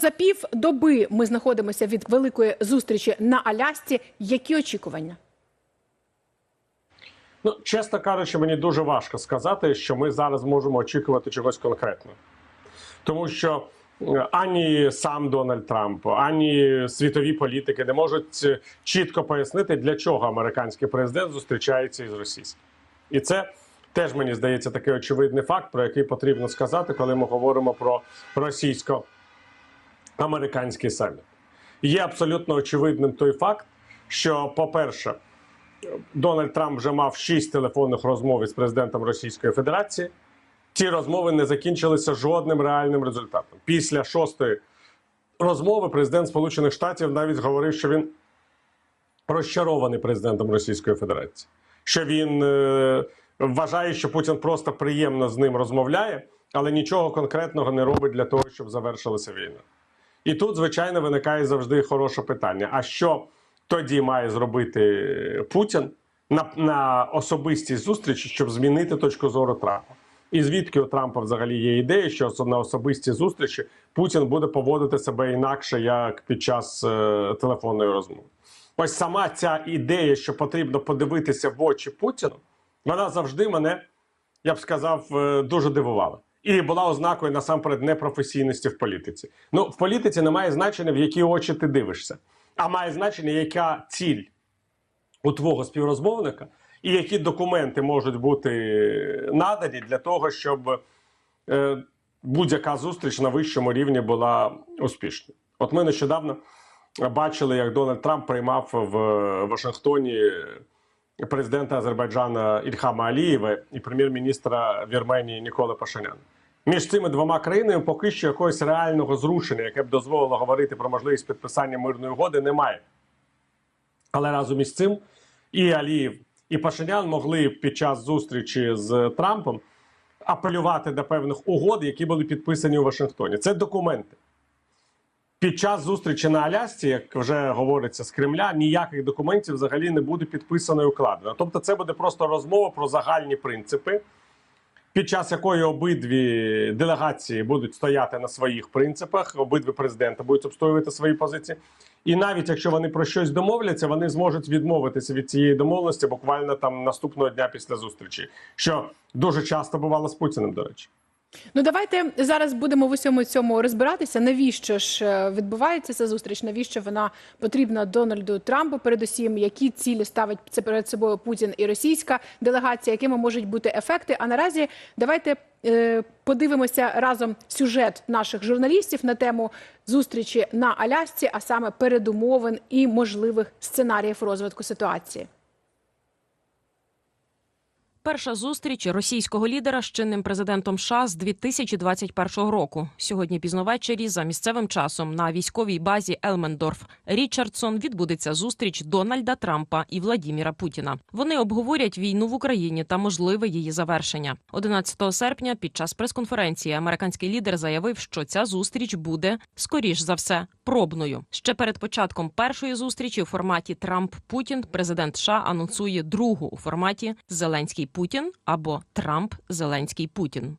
За пів доби ми знаходимося від великої зустрічі на Алясці. Які очікування? Ну, чесно кажучи, мені дуже важко сказати, що ми зараз можемо очікувати чогось конкретного. Тому що е, ані сам Дональд Трамп, ані світові політики не можуть е, чітко пояснити, для чого американський президент зустрічається із російським. І це теж мені здається такий очевидний факт, про який потрібно сказати, коли ми говоримо про російсько-американський саміт. Є абсолютно очевидним той факт, що, по-перше, Дональд Трамп вже мав шість телефонних розмов із президентом Російської Федерації. Ці розмови не закінчилися жодним реальним результатом. Після шостої розмови президент Сполучених Штатів навіть говорив, що він розчарований президентом Російської Федерації, що він е, вважає, що Путін просто приємно з ним розмовляє, але нічого конкретного не робить для того, щоб завершилася війна. І тут, звичайно, виникає завжди хороше питання: а що тоді має зробити Путін на, на особистій зустрічі, щоб змінити точку зору Трампа? І звідки у Трампа взагалі є ідея, що на особистій зустрічі Путін буде поводити себе інакше, як під час е, телефонної розмови? Ось сама ця ідея, що потрібно подивитися в очі Путіну, вона завжди мене, я б сказав, е, дуже дивувала. І була ознакою насамперед непрофесійності в політиці. Ну, в політиці немає значення, в які очі ти дивишся, а має значення, яка ціль у твого співрозмовника, і які документи можуть бути надані для того, щоб е, будь-яка зустріч на вищому рівні була успішною. От ми нещодавно бачили, як Дональд Трамп приймав в Вашингтоні президента Азербайджана Ільхама Алієва і прем'єр-міністра Вірменії Ніколи Пашиняна. Між цими двома країнами поки що якогось реального зрушення, яке б дозволило говорити про можливість підписання мирної угоди, немає. Але разом із цим і Алієв, і Пашинян могли під час зустрічі з Трампом апелювати до певних угод, які були підписані у Вашингтоні. Це документи. Під час зустрічі на Алясці, як вже говориться з Кремля, ніяких документів взагалі не буде підписано і укладено. Тобто, це буде просто розмова про загальні принципи, під час якої обидві делегації будуть стояти на своїх принципах, обидві президенти будуть обстоювати свої позиції. І навіть якщо вони про щось домовляться, вони зможуть відмовитися від цієї домовленості буквально там наступного дня після зустрічі, що дуже часто бувало з Путіним, до речі. Ну давайте зараз будемо в усьому цьому розбиратися. Навіщо ж е, відбувається ця зустріч? Навіщо вона потрібна Дональду Трампу? Передусім, які цілі ставить це перед собою Путін і російська делегація, якими можуть бути ефекти? А наразі давайте е, подивимося разом сюжет наших журналістів на тему зустрічі на Алясці, а саме передумовин і можливих сценаріїв розвитку ситуації. Перша зустріч російського лідера з чинним президентом США з 2021 року. Сьогодні пізно ввечері за місцевим часом на військовій базі Елмендорф Річардсон відбудеться зустріч Дональда Трампа і Владіміра Путіна. Вони обговорять війну в Україні та можливе її завершення. 11 серпня під час прес-конференції американський лідер заявив, що ця зустріч буде скоріш за все пробною. Ще перед початком першої зустрічі у форматі Трамп Путін президент США анонсує другу у форматі Зеленський або Трамп Зеленський Путін.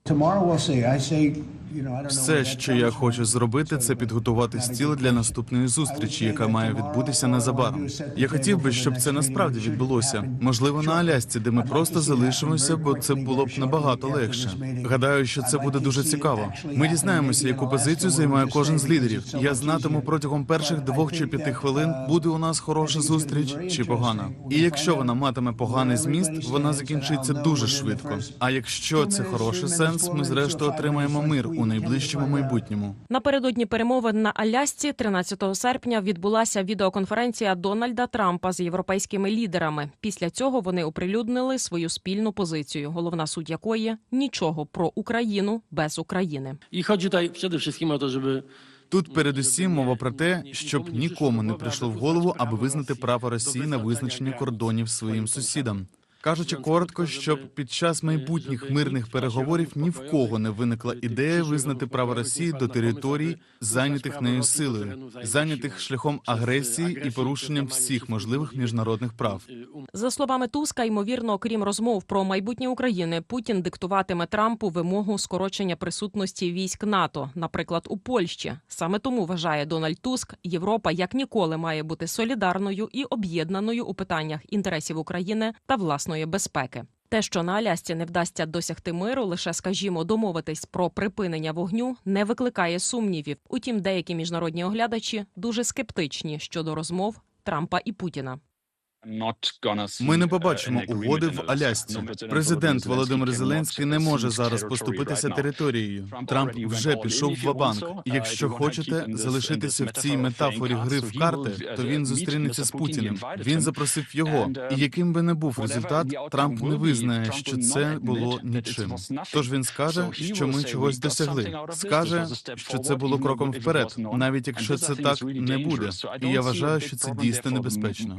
Все, що я хочу зробити, це підготувати стіл для наступної зустрічі, яка має відбутися незабаром. Я хотів би, щоб це насправді відбулося. Можливо, на Алясці, де ми просто залишимося, бо це було б набагато легше. Гадаю, що це буде дуже цікаво. Ми дізнаємося, яку позицію займає кожен з лідерів. Я знатиму протягом перших двох чи п'яти хвилин, буде у нас хороша зустріч чи погана. І якщо вона матиме поганий зміст, вона закінчиться дуже швидко. А якщо це хороший сенс, ми зрештою отримаємо мир у найближчому майбутньому. Напередодні перемовин на Алясці 13 серпня відбулася відеоконференція Дональда Трампа з європейськими лідерами. Після цього вони оприлюднили свою спільну позицію, головна суть якої нічого про Україну без України. Tutaj przede wszystkim o to, żeby Тут передусім мова про те, щоб нікому не прийшло в голову, аби визнати право Росії на визначення кордонів своїм сусідам. Кажучи коротко, щоб під час майбутніх мирних переговорів ні в кого не виникла ідея визнати право Росії до територій, зайнятих нею силою, зайнятих шляхом агресії і порушенням всіх можливих міжнародних прав. За словами Туска, ймовірно, окрім розмов про майбутнє України, Путін диктуватиме Трампу вимогу скорочення присутності військ НАТО, наприклад, у Польщі. Саме тому вважає Дональд Туск, Європа як ніколи має бути солідарною і об'єднаною у питаннях інтересів України та власної безпеки. Те, що на Алясці не вдасться досягти миру, лише скажімо, домовитись про припинення вогню, не викликає сумнівів. Утім, деякі міжнародні оглядачі дуже скептичні щодо розмов Трампа і Путіна. Ми не побачимо угоди в Алясці. Президент Володимир Зеленський не може зараз поступитися територією. Трамп вже пішов в банк якщо хочете залишитися в цій метафорі гри в карти, то він зустрінеться з Путіним. Він запросив його. І яким би не був результат, Трамп не визнає, що це було нічим. Тож він скаже, що ми чогось досягли. Скаже, що це було кроком вперед, навіть якщо це так не буде. І я вважаю, що це дійсно небезпечно.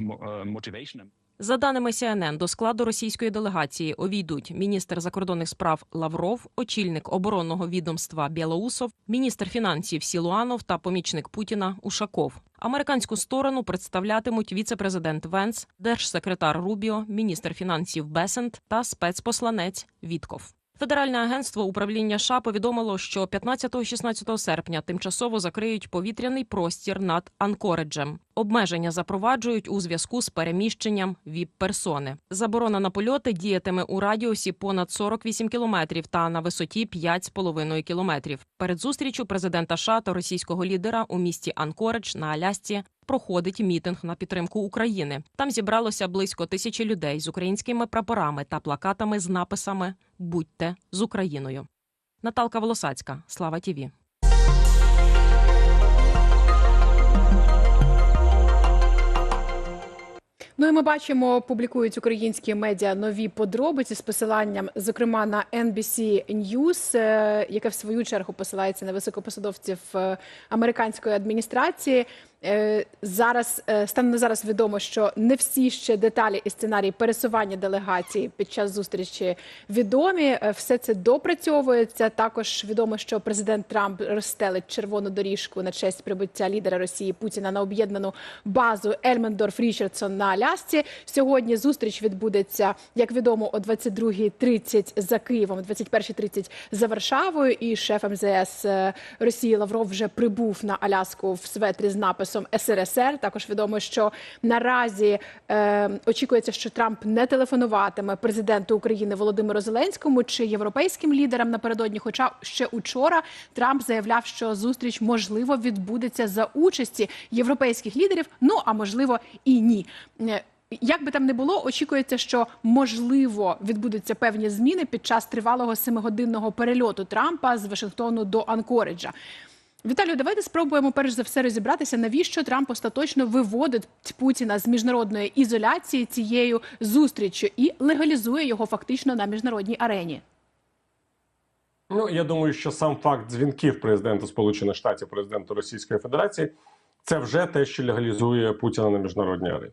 За даними CNN, до складу російської делегації увійдуть міністр закордонних справ Лавров, очільник оборонного відомства Білоусов, міністр фінансів Сілуанов та помічник Путіна Ушаков. Американську сторону представлятимуть віце-президент Венс, держсекретар Рубіо, міністр фінансів Бесент та спецпосланець Вітков. Федеральне агентство управління США повідомило, що 15-16 серпня тимчасово закриють повітряний простір над Анкореджем. Обмеження запроваджують у зв'язку з переміщенням ВІП-персони. Заборона на польоти діятиме у радіусі понад 48 кілометрів та на висоті 5,5 кілометрів. Перед зустрічю президента США та російського лідера у місті Анкоредж на Алясці проходить мітинг на підтримку України. Там зібралося близько тисячі людей з українськими прапорами та плакатами з написами Будьте з Україною. Наталка Волосацька, Слава Тіві. Ну і ми бачимо, публікують українські медіа нові подробиці з посиланням, зокрема на NBC News, е, яке в свою чергу посилається на високопосадовців е, американської адміністрації. Е, Зараз е, станом на зараз відомо, що не всі ще деталі і сценарії пересування делегації під час зустрічі відомі. Е, Все це допрацьовується. Також відомо, що президент Трамп розстелить червону доріжку на честь прибуття лідера Росії Путіна на об'єднану базу Ельмендорф Річардсон на Алясці. Сьогодні зустріч відбудеться, як відомо, о 22.30 за Києвом, о 21.30 за Варшавою. І шеф МЗС Росії Лавров вже прибув на Аляску в светрі з написом СРСР. Також відомо, що наразі е, очікується, що Трамп не телефонуватиме президенту України Володимиру Зеленському чи європейським лідерам напередодні. Хоча ще учора Трамп заявляв, що зустріч можливо відбудеться за участі європейських лідерів. Ну а можливо і ні. Е, Як би там не було, очікується, що можливо відбудуться певні зміни під час тривалого семигодинного перельоту Трампа з Вашингтону до Анкориджа. Віталію, давайте спробуємо перш за все розібратися, навіщо Трамп остаточно виводить Путіна з міжнародної ізоляції цією зустріччю і легалізує його фактично на міжнародній арені. Ну, я думаю, що сам факт дзвінків президента Сполучених Штатів, президенту Російської Федерації, це вже те, що легалізує Путіна на міжнародній арені.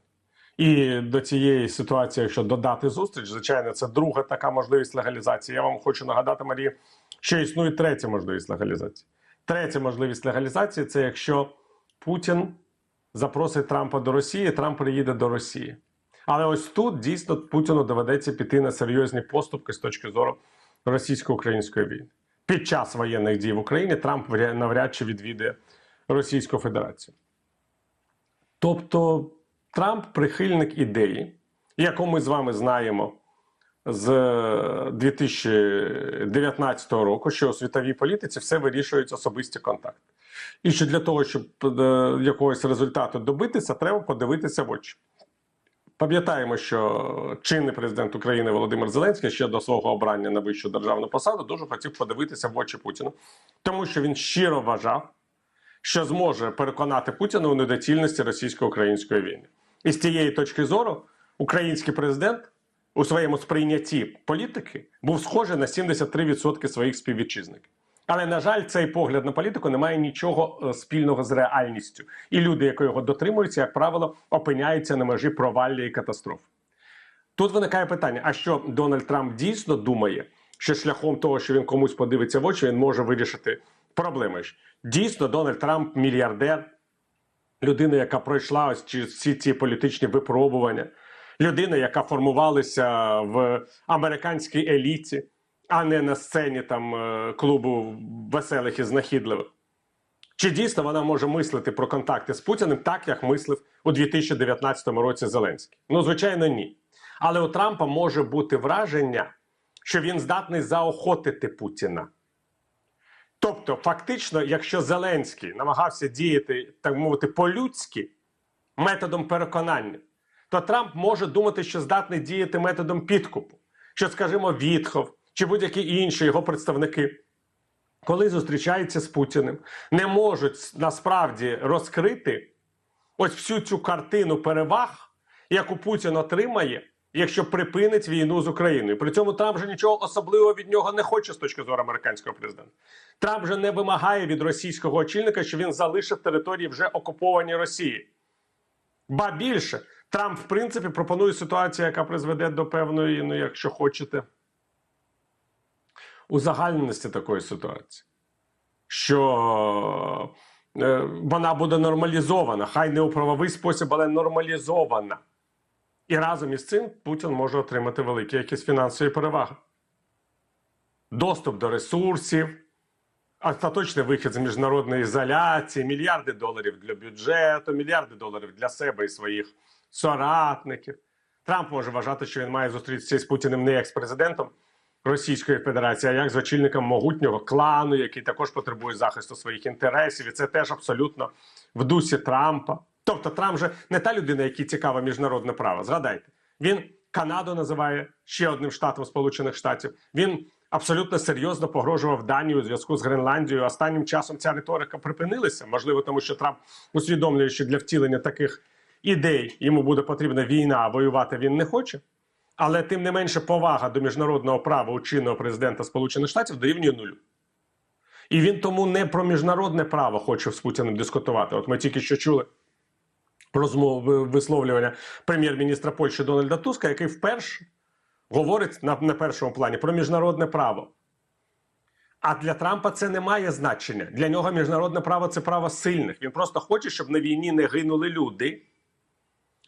І до цієї ситуації, якщо додати зустріч, звичайно, це друга така можливість легалізації. Я вам хочу нагадати, Марія, що існує третя можливість легалізації. Третя можливість легалізації це якщо Путін запросить Трампа до Росії, Трамп приїде до Росії. Але ось тут дійсно Путіну доведеться піти на серйозні поступки з точки зору російсько-української війни. Під час воєнних дій в Україні Трамп вря- навряд чи відвідає Російську Федерацію. Тобто Трамп прихильник ідеї, яку ми з вами знаємо з 2019 року, що у світовій політиці все вирішують особисті контакти. І що для того, щоб е, якогось результату добитися, треба подивитися в очі. Пам'ятаємо, що чинний президент України Володимир Зеленський ще до свого обрання на вищу державну посаду дуже хотів подивитися в очі Путіну, тому що він щиро вважав, що зможе переконати Путіна у недоцільності російсько-української війни. І з цієї точки зору український президент у своєму сприйнятті політики був схожий на 73% своїх співвітчизників. Але на жаль, цей погляд на політику не має нічого е, спільного з реальністю, і люди, які його дотримуються, як правило, опиняються на межі провалля і катастрофи. Тут виникає питання: а що Дональд Трамп дійсно думає, що шляхом того, що він комусь подивиться в очі, він може вирішити проблеми? Дійсно, Дональд Трамп мільярдер, людина, яка пройшла ось всі ці політичні випробування, людина, яка формувалася в американській еліті, а не на сцені там е, клубу веселих і знахідливих. Чи дійсно вона може мислити про контакти з Путіним так, як мислив у 2019 році Зеленський? Ну, звичайно, ні. Але у Трампа може бути враження, що він здатний заохотити Путіна. Тобто, фактично, якщо Зеленський намагався діяти, так мовити, по-людськи, методом переконання, то Трамп може думати, що здатний діяти методом підкупу, що, скажімо, Вітхов чи будь-які інші його представники коли зустрічаються з Путіним, не можуть насправді розкрити ось всю цю картину переваг, яку Путін отримає, якщо припинить війну з Україною. При цьому Трамп же нічого особливого від нього не хоче з точки зору американського президента. Трамп же не вимагає від російського очільника, що він залишив території вже окуповані Росії. Ба більше, Трамп, в принципі, пропонує ситуацію, яка призведе до певної, ну, якщо хочете, узагальненості такої ситуації, що е, вона буде нормалізована, хай не у правовий спосіб, але нормалізована. І разом із цим Путін може отримати великі якісь фінансові переваги. Доступ до ресурсів, остаточний вихід з міжнародної ізоляції, мільярди доларів для бюджету, мільярди доларів для себе і своїх соратників. Трамп може вважати, що він має зустрітися з Путіним не як з президентом Російської Федерації, а як з очільником могутнього клану, який також потребує захисту своїх інтересів, і це теж абсолютно в дусі Трампа. Тобто Трамп же не та людина, якій цікаве міжнародне право. Згадайте, він Канаду називає ще одним штатом Сполучених Штатів. Він абсолютно серйозно погрожував Данію у зв'язку з Гренландією. Останнім часом ця риторика припинилася. Можливо, тому що Трамп усвідомлює, що для втілення таких ідей йому буде потрібна війна, а воювати він не хоче. Але тим не менше повага до міжнародного права у чинного президента Сполучених Штатів дорівнює нулю. І він тому не про міжнародне право хоче з Путіним дискутувати. От ми тільки що чули розмову висловлювання прем'єр-міністра Польщі Дональда Туска, який вперше говорить на, на першому плані про міжнародне право. А для Трампа це не має значення. Для нього міжнародне право це право сильних. Він просто хоче, щоб на війні не гинули люди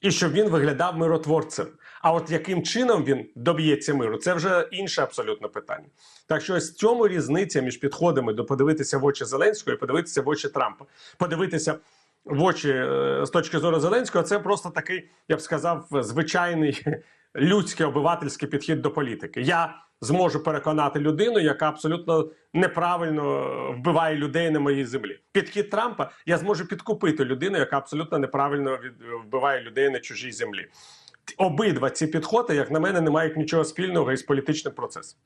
і щоб він виглядав миротворцем. А от яким чином він доб'ється миру, це вже інше абсолютно питання. Так що ось цьому різниця між підходами до подивитися в очі Зеленського і подивитися в очі Трампа. Подивитися в очі е, з точки зору Зеленського, це просто такий, я б сказав, звичайний людський обивательський підхід до політики. Я зможу переконати людину, яка абсолютно неправильно вбиває людей на моїй землі. Підхід Трампа я зможу підкупити людину, яка абсолютно неправильно вбиває людей на чужій землі. Обидва ці підходи, як на мене, не мають нічого спільного із політичним процесом.